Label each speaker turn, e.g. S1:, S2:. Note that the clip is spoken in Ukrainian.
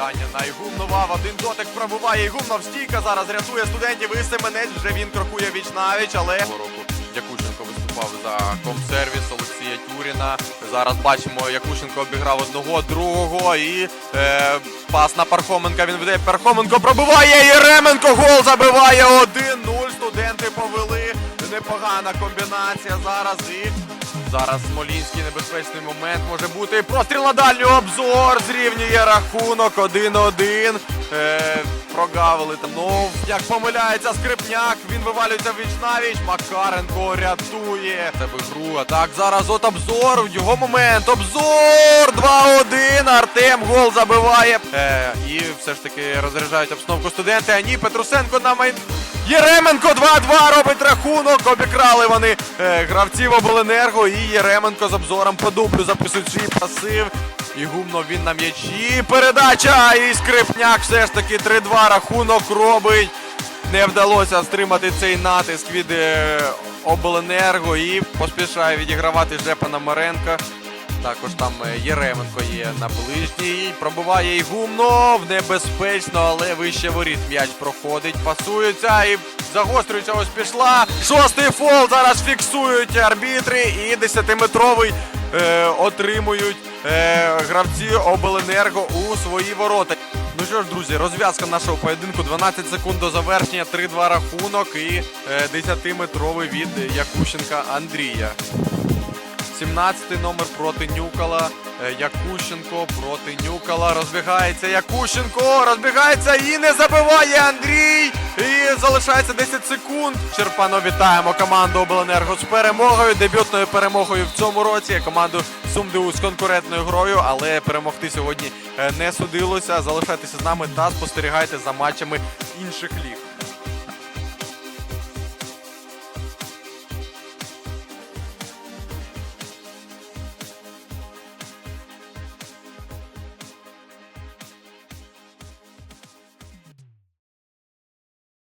S1: Кидання на Ігумнова. В один дотик пробиває Ігумнов. Стійка зараз рятує студентів. І Семенець вже він крокує віч навіч, але року Якушенко виступав за комсервіс Олексія Тюріна. Зараз бачимо, Якушенко обіграв одного, другого і е, пас на Пархоменка. Він веде Пархоменко пробиває. Єременко гол забиває 1-0. Студенти повели. Непогана комбінація зараз і. Зараз Смолінський небезпечний момент може бути. Простріл на дальню обзор. Зрівнює рахунок 1-1. Е, прогавили там. Ну, як помиляється скрипняк, він вивалюється віч навіч. Макаренко рятує. Це гру. А так, зараз от обзор. Його момент. Обзор! 2-1. Артем гол забиває. Е, і все ж таки розряджають обстановку студенти. А ні, Петрусенко на майн. Єременко 2-2 робить рахунок. Обікрали вони е, гравців обленерго. І Єременко з обзором по дублю записують свій пасив. І гумно він на м'ячі. Передача! І скрипняк все ж таки 3-2 рахунок робить. Не вдалося стримати цей натиск від е, обленерго і поспішає відігравати вже Пономаренко. Також там е, Єременко є на ближній. Пробиває і гумно. Небезпечно, але вище воріт м'яч проходить. Пасується і загострюється. Ось пішла. Шостий фол. Зараз фіксують арбітри. І 10-метровий е, отримують е, гравці обленерго у свої ворота. Ну що ж, друзі, розв'язка нашого поєдинку 12 секунд до завершення, 3-2 рахунок і е, 10-метровий від Якущенка Андрія. 17 номер проти Нюкала. Е, Якущенко проти Нюкала. Розбігається Якущенко. Розбігається і не забиває Андрій. І залишається 10 секунд. Черпано вітаємо команду Обленерго з перемогою. Дебютною перемогою в цьому році. Команду Сумдеу з конкурентною грою, але перемогти сьогодні е, не судилося. Залишайтеся з нами та спостерігайте за матчами інших ліг.